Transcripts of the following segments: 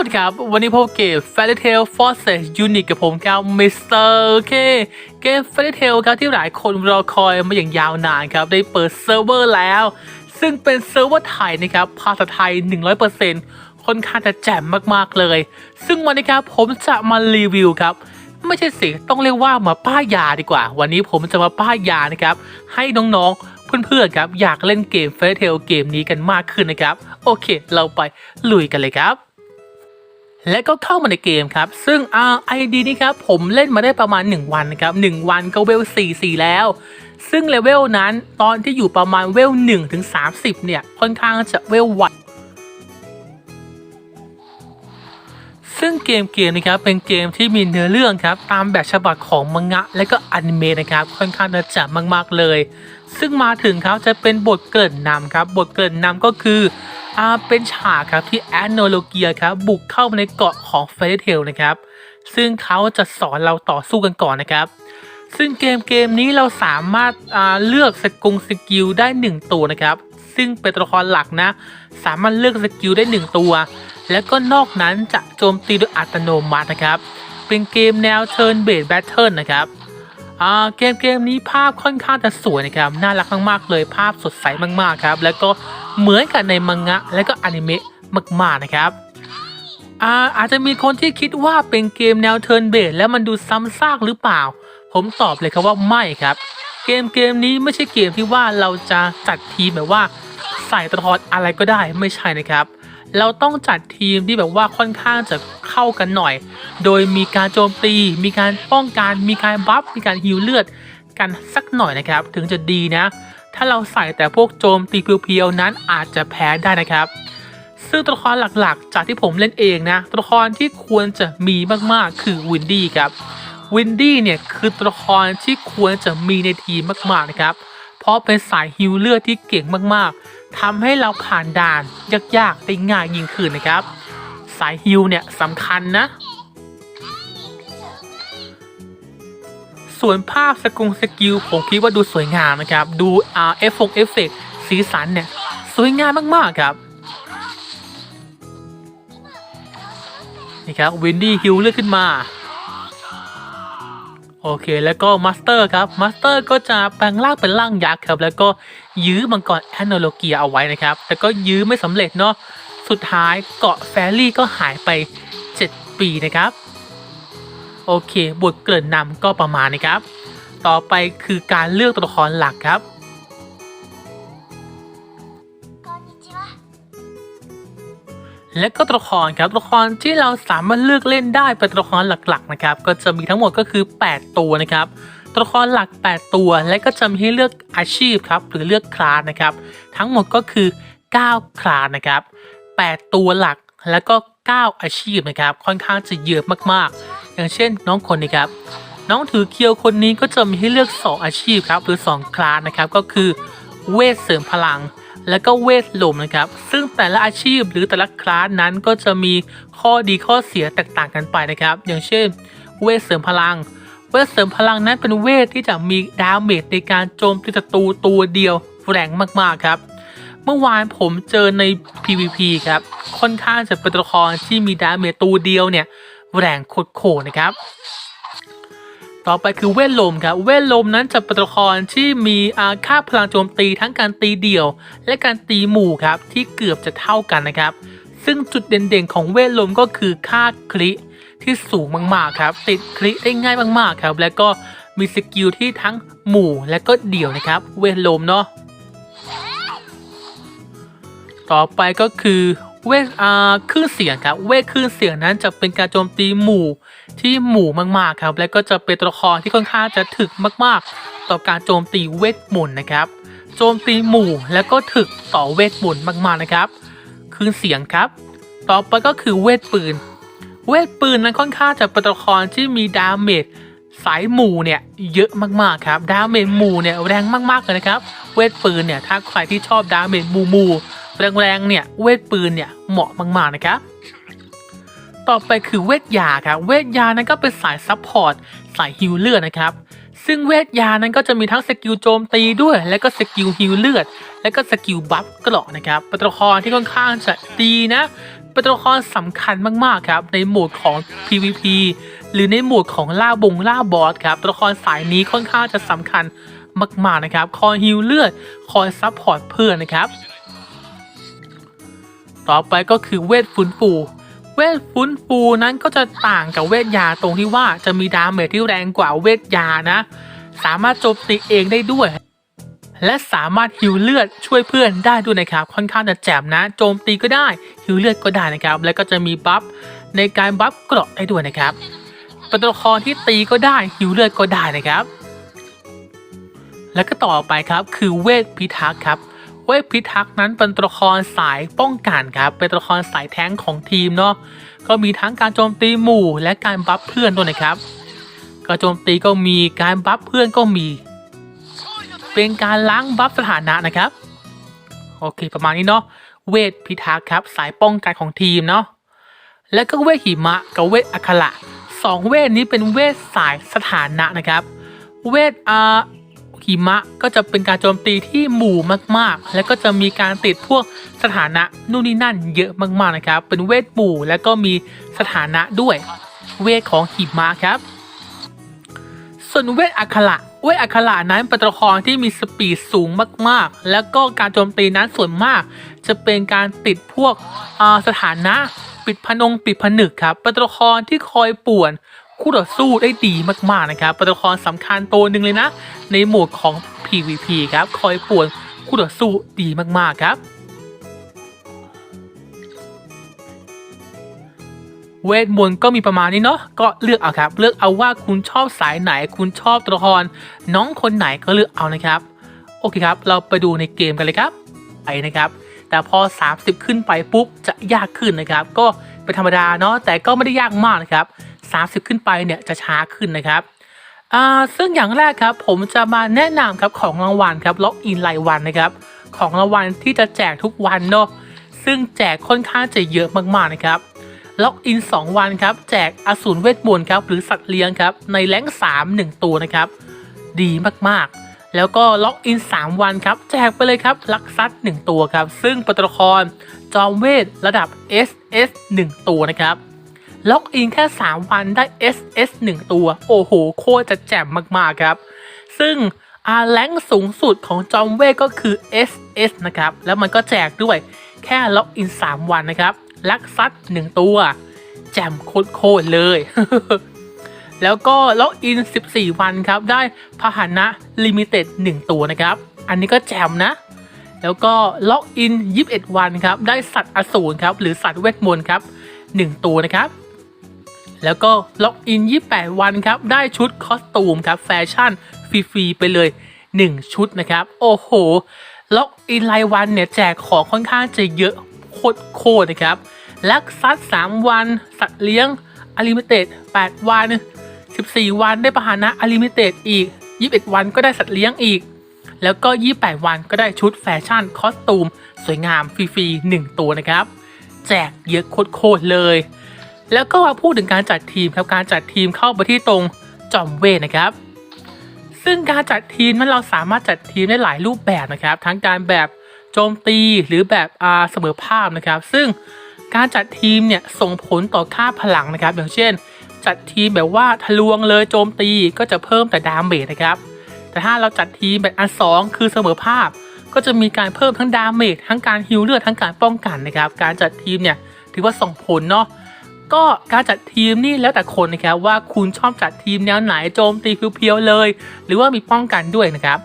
วัสดีครับ วันนี้พบเกม Fairy Tail Forces Unit กับผมครับ Mr. K เกม Fairy Tail ครับที่หลายคนรอคอยมาอย่างยาวนานครับ ได้เปิดเซิร์ฟเวอร์แล้ว ซึ่งเป็นเซิร์ฟเวอร์ไทยนะครับ ภาษาไทย 100%ค่อนข้างจะแจ่มมากๆเลย ซึ่งวันนี้ครับผมจะมารีวิวครับ ไม่ใช่สิต้องเรียกว่ามาป้ายยาดีกว่า วันนี้ผมจะมาป้ายยานะครับ ให้น้องๆเพื่อนๆครับอยากเล่นเกม f a i r y t a l เกมนี้กันมากขึ้นนะครับ โอเค เราไปลุยกันเลยครับ และก็เข้ามาในเกมครับ ซึ่ง RID นี่ครับ ผมเล่นมาได้ประมาณ 1 วันนะครับ 1 วันก็เวล 44 แล้ว ซึ่งเลเวลนั้นตอนที่อยู่ประมาณเวล1ถึง30 เนี่ย ค่อนข้างจะเวลไวซึ่งเกมเกมนี้ครับเป็นเกมที่มีเนื้อเรื่องครับ ตามแบบฉบับของมังงะ และก็อนิเมะนะครับ ค่อนข้างจะจับมาก ๆ เลย ซึ่งมาถึงครับจะเป็นบทเกริ่นำครับ บทเกริ่นำก็คืออ่าเป็นฉากครับที่แอนโนโลเกียครับบุกเข้ามาในเกาะของเฟรเทลนะครับ ซึ่งเขาจะสอนเราต่อสู้กันก่อนนะครับ ซึ่งเกมเกมนี้เราสามารถอ่าเลือกสกุลสกิลได้ 1 ตัวนะครับ ซึ่งเป็นตัวละครหลักนะ สามารถเลือกสกิลได้ 1 ตัว แล้วก็นอกนั้นจะโจมตีโดยอัตโนมัตินะครับ เป็นเกมแนว Turn Based Battle นะครับ อ่าเกมเกมนี้ภาพค่อนข้างจะสวยนะครับน่ารักมากๆเลยภาพสดใสมากๆครับ แล้วก็เหมือนกับในมังงะ และก็อนิเมะมากๆนะครับอาอาจจะมีคนที่คิดว่าเป็นเกมแนว Turn Based แล้วมันดูซ้ำซากหรือเปล่า ผมตอบเลยครับว่าไม่ครับ เกมเกมนี้ไม่ใช่เกมที่ว่าเราจะจัดทีมแบบว่าใส่ตัวละครอะไรก็ได้ไม่ใช่นะครับ เราต้องจัดทีมที่แบบว่าค่อนข้างจะเข้ากันหน่อย โดยมีการโจมตี มีการป้องกัน มีการบัฟ มีการฮิวเลือดกันสักหน่อยนะครับ ถึงจะดีนะ ถ้าเราใส่แต่พวกโจมตีเพียวๆนั้นอาจจะแพ้ได้นะครับ ซึ่งตัวละครหลักๆ จากที่ผมเล่นเองนะ ตัวละครที่ควรจะมีมากๆ คือวินดี้ครับ วินดี้เนี่ยคือตัวละครที่ควรจะมีในทีมมากๆนะครับ เพราะเป็นสายฮิวเลือดที่เก่งมากๆ ทำให้เราผ่านด่านยากๆได้ง่ายยิ่งขึ้นนะครับ สายฮิวเนี่ยสำคัญนะ ส่วนภาพสกุลสกิลผมคิดว่าดูสวยงามนะครับ ดูอ่าเอฟฟงเอฟเฟกสีสันเนี่ยสวยงามมากๆครับนี่ครับวินดี้ฮิวเลือดขึ้นมา โอเคแล้วก็มาสเตอร์ครับมาสเตอร์ก็จะแปลงร่างเป็นร่างยักษ์ครับ แล้วก็ยื้อมังกรแอนโนโลเกียเอาไว้นะครับ แต่ก็ยื้อไม่สำเร็จเนาะสุดท้ายเกาะแฟรี่ก็หายไป 7 ปีนะครับ โอเคบทเกริ่นนำก็ประมาณนะครับ ต่อไปคือการเลือกตัวละครหลักครับ และก็ตัวละครครับตัวละครที่เราสามารถเลือกเล่นได้เป็นตัวละครหลักๆนะครับก็จะมีทั้งหมดก็คือ 8 ตัวนะครับตัวละครหลัก 8 ตัว และก็จะมีให้เลือกอาชีพครับหรือเลือกคลาสนะครับทั้งหมดก็คือ 9 คลาสนะครับ 8 ตัวหลักแล้วก็ 9 อาชีพนะครับค่อนข้างจะเยอะมากๆ อย่างเช่นน้องคนนี้ครับน้องถือเคียวคนนี้ก็จะมีให้เลือก 2 อาชีพครับหรือ 2 คลาสนะครับก็คือเวทเสริมพลัง แล้วก็เวทลมนะครับ ซึ่งแต่ละอาชีพหรือแต่ละคลาสนั้นก็จะมีข้อดีข้อเสียแตกต่างกันไปนะครับ อย่างเช่น เวทเสริมพลัง เวทเสริมพลังนั้นเป็นเวทที่จะมีดาเมจในการโจมตีศัตรูตัวเดียวแรงมากๆครับ เมื่อวานผมเจอใน PVP ครับ ค่อนข้างจะเป็นตัวละครที่มีดาเมจตัวเดียวเนี่ยแรงโคตรๆนะครับ ต่อไปคือเวทลมครับ เวทลมนั้นจะเป็นตัวละครที่มีอาค่าพลังโจมตีทั้งการตีเดี่ยว และการตีหมู่ครับที่เกือบจะเท่ากันนะครับ ซึ่งจุดเด่นๆของเวทลมก็คือค่าคลิที่สูงมากๆครับ ติดคลิได้ง่ายมากๆครับ แล้วก็มีสกิลที่ทั้งหมู่และก็เดี่ยวนะครับ เวทลมเนาะต่อไปก็คือ เวทอ่าคลื่นเสียงครับเวทคลื่นเสียงนั้นจะเป็นการโจมตีหมู่ที่หมู่มากๆครับ และก็จะเป็นตัวละครที่ค่อนข้างจะถึกมากๆ ต่อการโจมตีเวทมนต์นะครับ โจมตีหมู่แล้วก็ถึกต่อเวทมนต์มากๆนะครับคลื่นเสียงครับ ต่อไปก็คือเวทปืน เวทปืนนั้นค่อนข้างจะเป็นตัวละครที่มีดาเมจสายหมู่เนี่ยเยอะมากๆครับ ดาเมจหมู่เนี่ยแรงมากๆเลยนะครับ เวทปืนเนี่ยถ้าใครที่ชอบดาเมจหมู่หมู่ แรงๆเนี่ยเวทปืนเนี่ยเหมาะมากๆนะครับต่อไปคือเวทยาครับเวทยานั้นก็เป็นสายซัพพอร์ตสายฮิวเลือดนะครับซึ่งเวทยานั้นก็จะมีทั้งสกิลโจมตีด้วย และก็สกิลฮิวเลือด และก็สกิลบัฟกราะนะครับเป็นตัวละครที่ค่อนข้างจะดีนะเป็นตัวละครสำคัญมากๆครับในโหมดของ PVP หรือในโหมดของล่าบงล่าบอสครับตัวละครสายนี้ค่อนข้างจะสำคัญมากๆนะครับคอยฮิลเลือดคอยซัพพอร์ตเพื่อนนะครับ ต่อไปก็คือเวทฟื้นฟู เวทฟื้นฟูนั้นก็จะต่างกับเวทยาตรงที่ว่าจะมีดาเมจที่แรงกว่าเวทยานะ สามารถโจมตีเองได้ด้วย และสามารถฮิวเลือดช่วยเพื่อนได้ด้วยนะครับ ค่อนข้างจะแจ่มนะ โจมตีก็ได้ฮิวเลือดก็ได้นะครับ แล้วก็จะมีบัฟในการบัฟเกราะได้ด้วยนะครับเป็นตัวละครที่ตีก็ได้ฮิวเลือดก็ได้นะครับ แล้วก็ต่อไปครับคือเวทพิทักษ์ครับ เวทพิทักษ์นั้นเป็นตัวละครสายป้องกันครับเป็นตัวละครสายแท้งของทีมเนาะก็มีทั้งการโจมตีหมู่และการบัฟเพื่อนด้วยนะครับการโจมตีก็มีการบัฟเพื่อนก็มี เป็นการล้างบัฟสถานะนะครับโอเคประมาณนี้เนาะเวทพิทักษ์ครับสายป้องกันของทีมเนาะแล้วก็เวทหิมะกับเวทอัคระสองเวทนี้เป็นเวทสายสถานะนะครับ เวทอา หิมะก็จะเป็นการโจมตีที่หมู่มากๆ แล้วก็จะมีการติดพวกสถานะนู่นนี่นั่นเยอะมากๆนะครับ เป็นเวทหมู่แล้วก็มีสถานะด้วย เวทของหิมะครับ ส่วนเวทอัคระเวทอัคระนั้นเป็นตัวละครที่มีสปีดสูงมากๆ แล้วก็การโจมตีนั้นส่วนมาก จะเป็นการติดพวกสถานะปิดพนงปิดผนึกครับเป็นตัวละครที่คอยป่วน คู่ต่อสู้ได้ดีมากๆนะครับป็นตัวละครสำคัญตัวหนึ่งเลยนะ ในโหมดของ PVP ครับ คอยป่วนคู่ต่อสู้ดีมากๆครับ เวทมนต์ก็มีประมาณนี้เนาะก็เลือกเอาครับ เลือกเอาว่าคุณชอบสายไหน คุณชอบตัวละครน้องคนไหนก็เลือกเอานะครับ โอเคครับ เราไปดูในเกมกันเลยครับไปนะครับแต่พอ 30 ขึ้นไปปุ๊บจะยากขึ้นนะครับ ก็เป็นธรรมดาเนาะแต่ก็ไม่ได้ยากมากนะครับ 30 ขึ้นไปเนี่ยจะช้าขึ้นนะครับอ่าซึ่งอย่างแรกครับผมจะมาแนะนำครับของรางวัลครับล็อกอินรายวันนะครับของรางวัลที่จะแจกทุกวันเนาะซึ่งแจกค่อนข้างจะเยอะมากๆนะครับล็อกอิน 2 วันครับแจกอสูรเวทมนต์ครับหรือสัตว์เลี้ยงครับในแรง3 1 ตัวนะครับ ดีมากๆ แล้วก็ล็อกอิน 3 วันครับแจกไปเลยครับลักซัด1ตัวครับซึ่งปตวละครจอมเวทระดับ SS 1 ตัวนะครับ ล็อกอินแค่ 3 วันได้ SS 1 ตัว โอ้โห โคตรจะแจ่มมากๆครับ ซึ่งอาแรงสูงสุดของจอมเวทก็คือ SS นะครับ แล้วมันก็แจกด้วยแค่ล็อกอิน 3 วันนะครับ ลักซัด 1 ตัว แจ่มโคตรเลย แล้วก็ล็อกอิน 14 วันครับ ได้พาหนะลิมิเต็ด 1 ตัวนะครับ อันนี้ก็แจ่มนะแล้วก็ล็อกอิน 21 วันครับ ได้สัตว์อสูรครับ หรือสัตว์เวทมนต์ครับ 1 ตัวนะครับ แล้วก็ล็อกอิน 28 วันครับ ได้ชุดคอสตูมครับแฟชั่นฟรีๆไปเลย 1 ชุดนะครับ โอ้โห ล็อกอินรายวันเนี่ยแจกของค่อนข้างจะเยอะโคตรๆนะครับลักซัด3วัน สัตว์เลี้ยงอลิมิเต็ด8วัน 14 วันได้ปะหานะอลิมิเต็ดอีก 21 วันก็ได้สัตว์เลี้ยงอีก แล้วก็ 28 วันก็ได้ชุดแฟชั่นคอสตูม สวยงามฟรีๆ1 ตัวนะครับ แจกเยอะโคตรๆเลย แล้วก็มาพูดถึงการจัดทีมครับการจัดทีมเข้าไปที่ตรงจอมเวทนะครับ ซึ่งการจัดทีมนั้นเราสามารถจัดทีมได้หลายรูปแบบนะครับ ทั้งการแบบโจมตีหรือแบบอาเสมอภาพนะครับ ซึ่งการจัดทีมเนี่ยส่งผลต่อค่าพลังนะครับ อย่างเช่น จัดทีมแบบว่าทะลวงเลยโจมตีก็จะเพิ่มแต่ดาเมจนะครับ แต่ถ้าเราจัดทีมแบบอันสองคือเสมอภาพ ก็จะมีการเพิ่มทั้งดาเมจทั้งการฮิลเลือดทั้งการป้องกันนะครับ การจัดทีมเนี่ยถือว่าส่งผลเนาะ ก็การจัดทีมนี่แล้วแต่คนนะครับว่าคุณชอบจัดทีมแนวไหนโจมตีเพียวๆเลย หรือว่ามีป้องกันด้วยนะครับ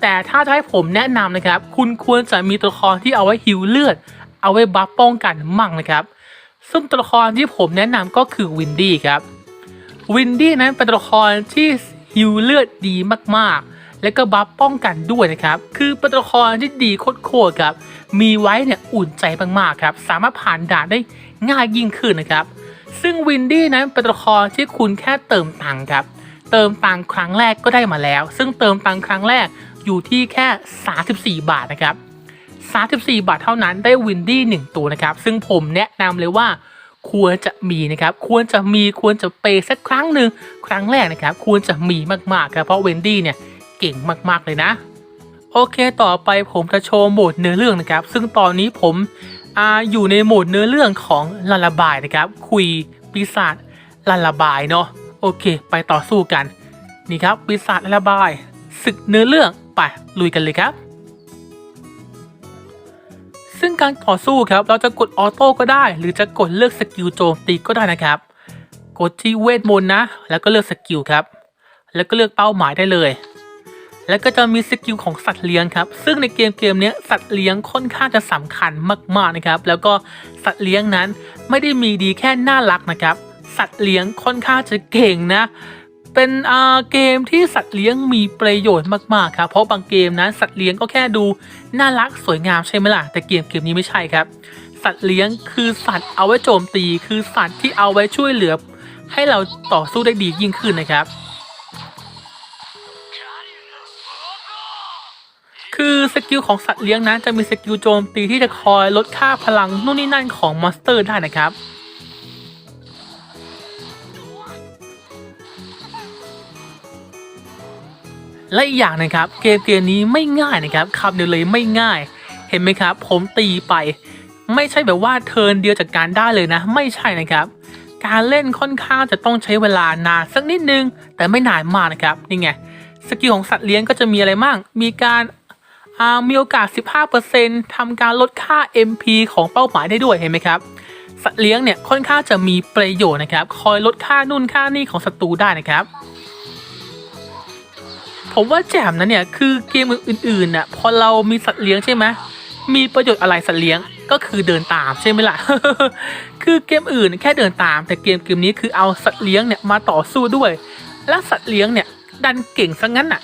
แต่ถ้าจะให้ผมแนะนำนะครับ คุณควรจะมีตัวละครที่เอาไว้ฮิวเลือด เอาไว้บัฟป้องกันมั่งนะครับ ซึ่งตัวละครที่ผมแนะนำก็คือวินดี้ครับวินดี้นั้นเป็นตัวละครที่ฮิวเลือดดีมากๆ และก็บัฟป้องกันด้วยนะครับ คือเป็นตัวละครที่ดีโคตรๆครับ มีไว้เนี่ยอุ่นใจมากๆครับ สามารถผ่านด่านได้ ง่ายยิ่งขึ้นนะครับ ซึ่งวินดี้นั้นเป็นตัวละครที่คุณแค่เติมตังค์ครับ เติมตังค์ครั้งแรกก็ได้มาแล้ว ซึ่งเติมตังค์ครั้งแรกอยู่ที่แค่ 34 บาทนะครับ34 บาทเท่านั้นได้วินดี้1ตัวนะครับ ซึ่งผมแนะนำเลยว่าควรจะมีนะครับ ควรจะมีควรจะเปย์สักครั้งหนึ่งครั้งแรกนะครับ ควรจะมีมากๆครับเพราะเวนดี้เนี่ยเก่งมากๆเลยนะ โอเคต่อไปผมจะโชว์โหมดเนื้อเรื่องนะครับ ซึ่งตอนนี้ผม อ่าอยู่ในโหมดเนื้อเรื่องของลาลาบายนะครับ คุยปีศาจลาลาบายเนาะโอเค ไปต่อสู้กัน นี่ครับปีศาจลาลาบายศึกเนื้อเรื่องไปลุยกันเลยครับ ซึ่งการต่อสู้ครับเราจะกดออโต้ก็ได้ หรือจะกดเลือกสกิลโจมตีก็ได้นะครับ กดที่เวทมนต์นะ แล้วก็เลือกสกิลครับ แล้วก็เลือกเป้าหมายได้เลย แล้วก็จะมีสกิลของสัตว์เลี้ยงครับซึ่งในเกมเกมนี้สัตว์เลี้ยงค่อนข้างจะสำคัญมากๆนะครับแล้วก็สัตว์เลี้ยงนั้นไม่ได้มีดีแค่น่ารักนะครับ สัตว์เลี้ยงค่อนข้างจะเก่งนะเป็นอ่าเกมที่สัตว์เลี้ยงมีประโยชน์มากๆครับเพราะบางเกมนั้นสัตว์เลี้ยงก็แค่ดูน่ารักสวยงามใช่ไหมล่ะแต่เกมเกมนี้ไม่ใช่ครับ สัตว์เลี้ยงคือสัตว์เอาไว้โจมตี คือสัตว์ที่เอาไว้ช่วยเหลือ ให้เราต่อสู้ได้ดียิ่งขึ้นนะครับ คือสกิลของสัตว์เลี้ยงนั้นจะมีสกิลโจมตีที่จะคอยลดค่าพลังนู่นนี่นั่นของมอนสเตอร์ได้นะครับและอีกอย่างนะครับ เกมเกมนี้ไม่ง่ายนะครับคำเดียวเลยไม่ง่าย เห็นไหมครับ ผมตีไป ไม่ใช่แบบว่าเทิร์นเดียวจากการได้เลยนะ ไม่ใช่นะครับ การเล่นค่อนข้างจะต้องใช้เวลานานสักนิดนึง แต่ไม่นานมากนะครับนี่ไงสกิลของสัตว์เลี้ยงก็จะมีอะไรบ้างมีการ มีโอกาส 15%ทำการลดค่า MP ของเป้าหมายได้ด้วยเห็นไหมครับ สัตว์เลี้ยงเนี่ยค่อนข้างจะมีประโยชน์นะครับ คอยลดค่านู่นค่านี่ของศัตรูได้นะครับ ผมว่าแจ่มนะเนี่ยคือเกมอื่นๆน่ะพอเรามีสัตว์เลี้ยงใช่ไหมมีประโยชน์อะไรสัตว์เลี้ยงก็คือเดินตามใช่ไหมล่ะ คือเกมอื่นแค่เดินตาม แต่เกมเกมนี้คือเอาสัตว์เลี้ยงเนี่ยมาต่อสู้ด้วย และสัตว์เลี้ยงเนี่ยดันเก่งซะงั้นน่ะ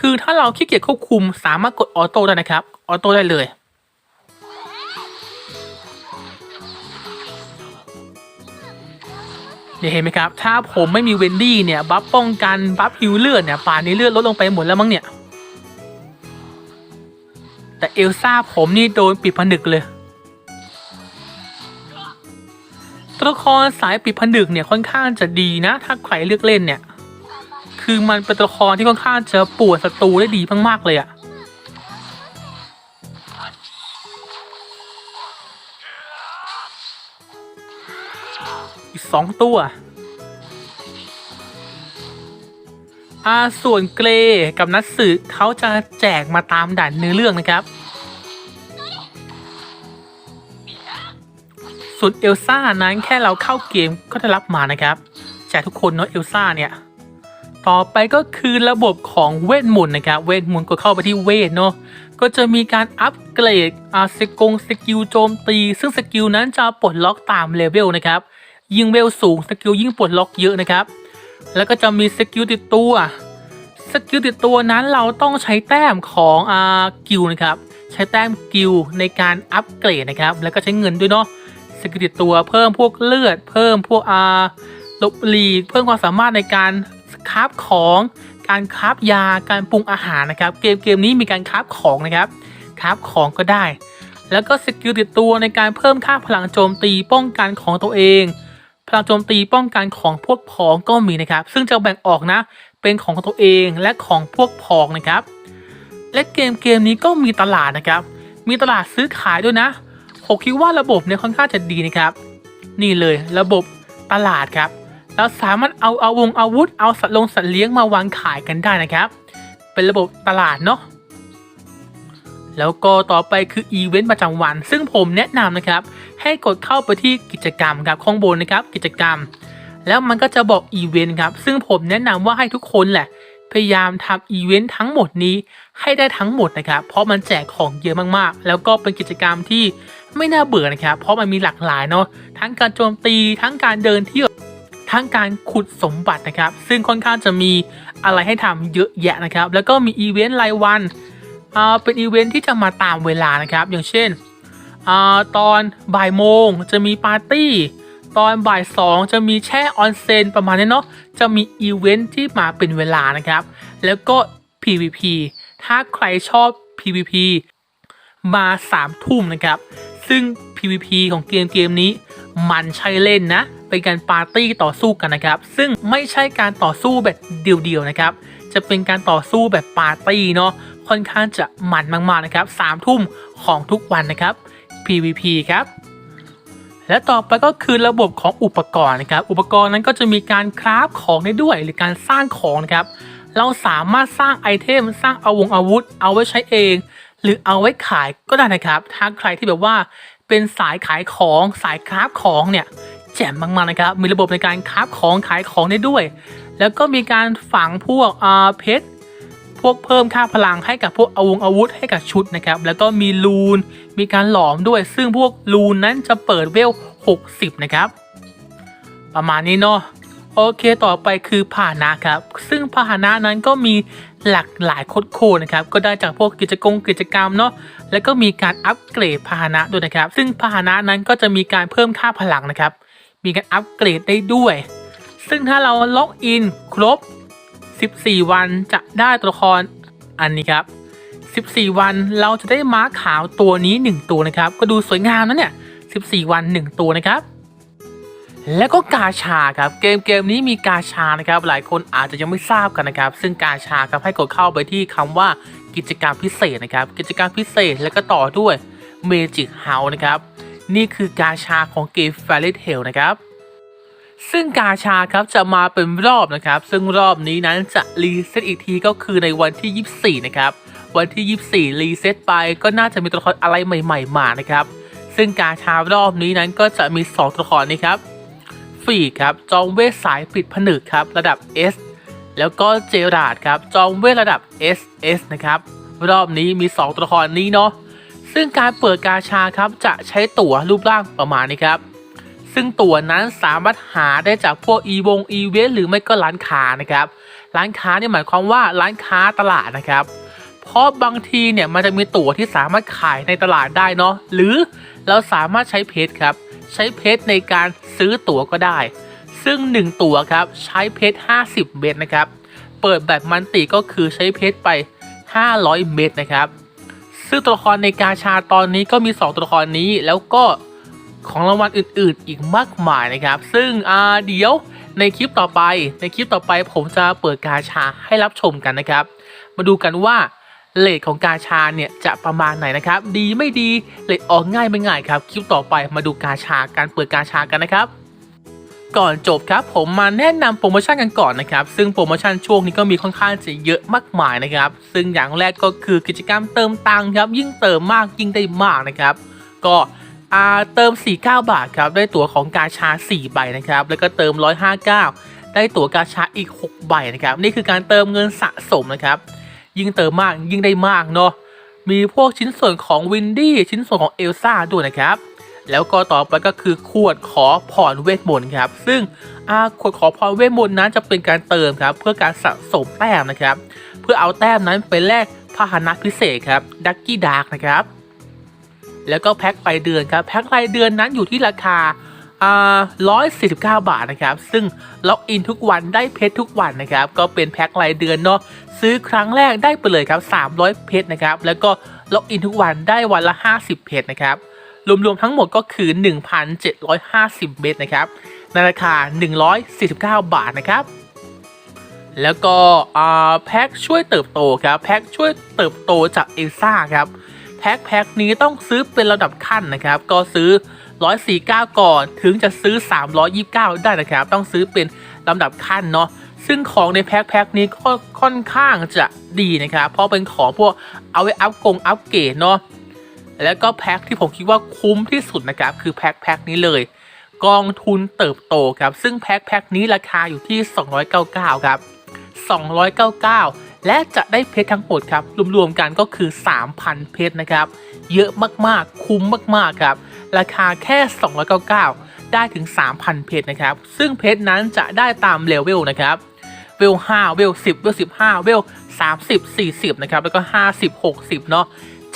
คือถ้าเราขี้เกียจควบคุมสามารถกดออโต้ได้นะครับออโต้ได้เลยเนี่ยเห็นไหมครับ ถ้าผมไม่มีเวนดี้เนี่ย บัฟป้องกัน บัฟฮิวเลือดเนี่ย ป่านนี้เลือดลดลงไปหมดแล้วมั้งเนี่ย แต่เอลซ่าผมนี่โดนปิดผนึกเลย ตัวละครสายปิดผนึกเนี่ยค่อนข้างจะดีนะ ถ้าใครเลือกเล่นเนี่ย คือมันเป็นตัวละครที่ค่อนข้างจะปวดศัตรูได้ดีมากๆเลยอะอีกสองตัวอาส่วนเกรกับนัทสึเขาจะแจกมาตามด่านเนื้อเรื่องนะครับ ส่วนเอลซ่านั้นแค่เราเข้าเกมก็ได้รับมานะครับ แจกทุกคนเนาะเอลซ่าเนี่ย ต่อไปก็คือระบบของเวทมนต์นะครับเวทมนต์ก็เข้าไปที่เวทเนาะก็จะมีการอัปเกรดอาสกงสกิลโจมตี ซึ่งสกิลนั้นจะปลดล็อกตามเลเวลนะครับยิ่งเวลสูงสกิลยิ่งปลดล็อกเยอะนะครับ แล้วก็จะมีสกิลติดตัวสกิลติดตัวนั้นเราต้องใช้แต้มของอากิลนะครับใช้แต้มกิลในการอัปเกรดนะครับ แล้วก็ใช้เงินด้วยเนาะสกิลติดตัวเพิ่มพวกเลือด เพิ่มพวกอาลบหลีกเพิ่มความสามารถในการ คราฟของการคราฟยาการปรุงอาหารนะครับเกมเกมนี้มีการคราฟของนะครับคราฟของก็ได้ แล้วก็สกิลติดตัวในการเพิ่มค่าพลังโจมตีป้องกันของตัวเอง พลังโจมตีป้องกันของพวกพ้องก็มีนะครับ ซึ่งจะแบ่งออกนะเป็นของตัวเองและของพวกพ้องนะครับ และเกมเกมนี้ก็มีตลาดนะครับ มีตลาดซื้อขายด้วยนะผมคิดว่าระบบเนี่ยค่อนข้างจะดีนะครับ นี่เลยระบบตลาดครับ เราสามารถเอาเอาวงอาวุธเอาสัตว์ลงสัตว์เลี้ยงมาวางขายกันได้นะครับ เป็นระบบตลาดเนาะแล้วก็ต่อไปคืออีเวนต์ประจำวัน ซึ่งผมแนะนำนะครับ ให้กดเข้าไปที่กิจกรรมครับข้างบนนะครับ กิจกรรม แล้วมันก็จะบอกอีเวนต์ครับ ซึ่งผมแนะนำว่าให้ทุกคนแหละ พยายามทำอีเวนต์ทั้งหมดนี้ให้ได้ทั้งหมดนะครับ เพราะมันแจกของเยอะมากๆ แล้วก็เป็นกิจกรรมที่ไม่น่าเบื่อนะครับ เพราะมันมีหลากหลายเนาะทั้งการโจมตีทั้งการเดินเที่ยว ทั้งการขุดสมบัตินะครับ ซึ่งค่อนข้างจะมีอะไรให้ทำเยอะแยะนะครับ แล้วก็มีอีเวนต์รายวันอ่าเป็นอีเวนต์ที่จะมาตามเวลานะครับ อย่างเช่นอ่าตอนบ่ายโมงจะมีปาร์ตี้ ตอนบ่ายสองจะมีแช่ออนเซนประมาณนี้เนาะจะมีอีเวนต์ที่มาเป็นเวลานะครับ แล้วก็ PVP ถ้าใครชอบ PVP มาสามทุ่มนะครับ ซึ่ง PVP ของเกมเกมนี้มันใช่เล่นนะ เป็นการปาร์ตี้ต่อสู้กันนะครับ ซึ่งไม่ใช่การต่อสู้แบบเดียวๆนะครับ จะเป็นการต่อสู้แบบปาร์ตี้เนาะค่อนข้างจะหมันมากๆนะครับสามทุ่มของทุกวันนะครับ PVP ครับและต่อไปก็คือระบบของอุปกรณ์นะครับ อุปกรณ์นั้นก็จะมีการคราฟของได้ด้วย หรือการสร้างของนะครับ เราสามารถสร้างไอเทมสร้างอาวงอาวุธ เอาไว้ใช้เอง หรือเอาไว้ขายก็ได้นะครับ ถ้าใครที่แบบว่าเป็นสายขายของสายคราฟของเนี่ย แจ่มมากๆนะครับ มีระบบในการคราฟของขายของได้ด้วย แล้วก็มีการฝังพวกอ่าเพชรพวกเพิ่มค่าพลังให้กับพวกอาวงอาวุธให้กับชุดนะครับ แล้วก็มีลูน มีการหลอมด้วย ซึ่งพวกลูนนั้นจะเปิดเวล 60 นะครับ ประมาณนี้เนาะ โอเค ต่อไปคือพาหนะครับ ซึ่งพาหนะนั้นก็มีหลากหลายโคดโคนะครับ ก็ได้จากพวกกิจกรรมกิจกรรมเนาะ แล้วก็มีการอัปเกรดพาหนะด้วยนะครับ ซึ่งพาหนะนั้นก็จะมีการเพิ่มค่าพลังนะครับ มีการอัปเกรดได้ด้วย ซึ่งถ้าเราล็อกอินครบ 14 วันจะได้ตัวละครอันนี้ครับ 14 วันเราจะได้ม้าขาวตัวนี้ 1 ตัวนะครับ ก็ดูสวยงามนะเนี่ย 14 วัน 1 ตัวนะครับ แล้วก็กาชาครับ เกมเกมนี้มีกาชานะครับ หลายคนอาจจะยังไม่ทราบกันนะครับ ซึ่งกาชาครับให้กดเข้าไปที่คำว่ากิจกรรมพิเศษนะครับ กิจกรรมพิเศษแล้วก็ต่อด้วย Magic House นะครับ นี่คือกาชาของเกม Fairy Tail นะครับ ซึ่งกาชาครับจะมาเป็นรอบนะครับ ซึ่งรอบนี้นั้นจะรีเซ็ตอีกทีก็คือในวันที่ 24 นะครับ วันที่ 24 รีเซ็ตไปก็น่าจะมีตัวละครอะไรใหม่ ๆ มานะครับ ซึ่งกาชารอบนี้นั้นก็จะมี 2 ตัวละครนี้ครับฟีครับจอมเวทสายปิดผนึกครับระดับ S แล้วก็เจราดครับจอมเวทระดับ SS นะครับรอบนี้มี 2 ตัวละครนี้เนาะ ซึ่งการเปิดกาชาครับจะใช้ตั๋วรูปร่างประมาณนี้ครับ ซึ่งตั๋วนั้นสามารถหาได้จากพวกอีวงอีเวนต์หรือไม่ก็ร้านค้านะครับ ร้านค้าเนี่ยหมายความว่าร้านค้าตลาดนะครับ เพราะบางทีเนี่ยมันจะมีตั๋วที่สามารถขายในตลาดได้เนาะหรือเราสามารถใช้เพชรครับ ใช้เพชรในการซื้อตั๋วก็ได้ ซึ่ง 1 ตั๋วครับใช้เพชร50 เม็ดนะครับ เปิดแบบมันติก็คือใช้เพชรไป 500 เม็ดนะครับ ซึ่งตัวละครในกาชาตอนนี้ก็มี 2 ตัวละครนี้แล้วก็ของรางวัลอื่นๆ อีกมากมายนะครับ ซึ่งอ่าเดี๋ยวในคลิปต่อไป ในคลิปต่อไปผมจะเปิดกาชาให้รับชมกันนะครับ มาดูกันว่าเลทของกาชาเนี่ยจะประมาณไหนนะครับ ดีไม่ดีเลทออกง่ายไม่ง่ายครับ คลิปต่อไปมาดูกาชาการเปิดกาชากันนะครับ ก่อนจบครับผมมาแนะนำโปรโมชั่นกันก่อนนะครับ ซึ่งโปรโมชั่นช่วงนี้ก็มีค่อนข้างจะเยอะมากมายนะครับ ซึ่งอย่างแรกก็คือกิจกรรมเติมตังค์ครับ ยิ่งเติมมากยิ่งได้มากนะครับ ก็อาเติม 49 บาทครับ ได้ตั๋วของกาชา 4 ใบนะครับ แล้วก็เติม 159 ได้ตั๋วกาชาอีก 6 ใบนะครับ นี่คือการเติมเงินสะสมนะครับ ยิ่งเติมมากยิ่งได้มากเนาะ มีพวกชิ้นส่วนของวินดี้ชิ้นส่วนของเอลซ่าด้วยนะครับ แล้วก็ต่อไปก็คือขวดขอพรเวทมนต์ครับ ซึ่งขวดขอพรเวทมนต์นั้นจะเป็นการเติมครับ เพื่อการสะสมแต้มนะครับ เพื่อเอาแต้มนั้นไปแลกพาหนะพิเศษครับดักกี้ดาร์กนะครับแล้วก็แพ็ครายเดือนครับแพ็ครายเดือนนั้นอยู่ที่ราคาอ่า149บาทนะครับ ซึ่งล็อกอินทุกวันได้เพชรทุกวันนะครับ ก็เป็นแพ็ครายเดือนเนาะซื้อครั้งแรกได้ไปเลยครับ300เพชรนะครับ แล้วก็ล็อกอินทุกวันได้วันละ50เพชรนะครับ รวมๆทั้งหมดก็คือ 1,750 เมตรนะครับ ในราคา 149 บาทนะครับ แล้วก็อ่าแพ็คช่วยเติบโตครับ แพ็คช่วยเติบโตจากเอลซ่าครับ แพ็คแพ็คนี้ต้องซื้อเป็นระดับขั้นนะครับ ก็ซื้อ 149 ก่อนถึงจะซื้อ 329 ได้นะครับ ต้องซื้อเป็นลำดับขั้นเนาะซึ่งของในแพ็คแพ็คนี้ก็ค่อนข้างจะดีนะครับ เพราะเป็นของพวกเอาไว้อัพกงอัพเกรดเนาะ แล้วก็แพ็คที่ผมคิดว่าคุ้มที่สุดนะครับคือแพ็คแพ็คนี้เลย กองทุนเติบโตครับซึ่งแพ็คแพ็คนี้ราคาอยู่ที่ 299 ครับ 299 และจะได้เพชรทั้งหมดครับรวมๆกันก็คือ 3,000 เพชรนะครับ เยอะมากๆคุ้มมากๆครับ ราคาแค่ 299 ได้ถึง 3,000 เพชรนะครับ ซึ่งเพชรนั้นจะได้ตามเลเวลนะครับเวล5เวล10เวล15เวล30 40 นะครับ แล้วก็ 50 60 เนาะ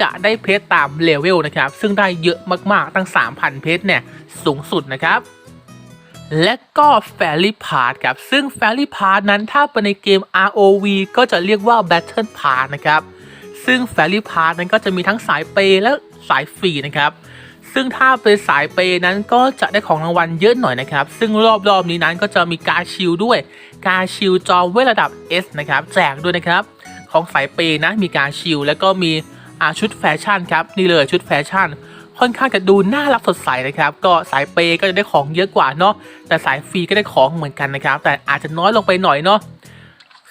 จะได้เพชรตามเลเวลนะครับ ซึ่งได้เยอะมากๆ ตั้ง 3,000 เพชรเนี่ยสูงสุดนะครับ และก็แฟรี่พาร์ครับ ซึ่งแฟรี่พาร์นั้นถ้าเป็นในเกม ROV ก็จะเรียกว่า Battle Pass นะครับ ซึ่งแฟรี่พาร์นั้นก็จะมีทั้งสายเปย์และสายฟรีนะครับซึ่งถ้าเป็นสายเปย์นั้นก็จะได้ของรางวัลเยอะหน่อยนะครับ ซึ่งรอบๆนี้นั้นก็จะมีการชิลด้วย การชิลจอมเวทระดับ S นะครับ แจกด้วยนะครับ ของสายเปย์นะมีการชิลแล้วก็มี อ่าชุดแฟชั่นครับนี่เลยชุดแฟชั่น ค่อนข้างจะดูน่ารักสดใสนะครับ ก็สายเปย์ก็จะได้ของเยอะกว่าเนาะแต่สายฟรีก็ได้ของเหมือนกันนะครับ แต่อาจจะน้อยลงไปหน่อยเนาะ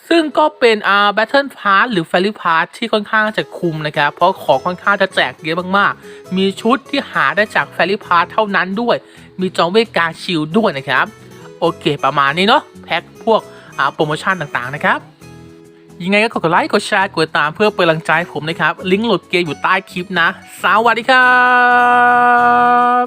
ซึ่งก็เป็นอ่า Battle Pass หรือ f a i r y Pass ที่ค่อนข้างจะคุ้มนะครับ เพราะของค่อนข้างจะแจกเยอะมากๆ มีชุดที่หาได้จาก f a i r y Pass เท่านั้นด้วย มีจองเวกกาชิลด้วยนะครับ โอเคประมาณนี้เนาะแพ็คพวกอ่าโปรโมชั่นต่างๆนะครับ ยังไงก็กดไลค์กดแชร์กดติดตามเพื่อเป็นกำลังใจผมนะครับ ลิงก์โหลดเกมอยู่ใต้คลิปนะ สวัสดีครับ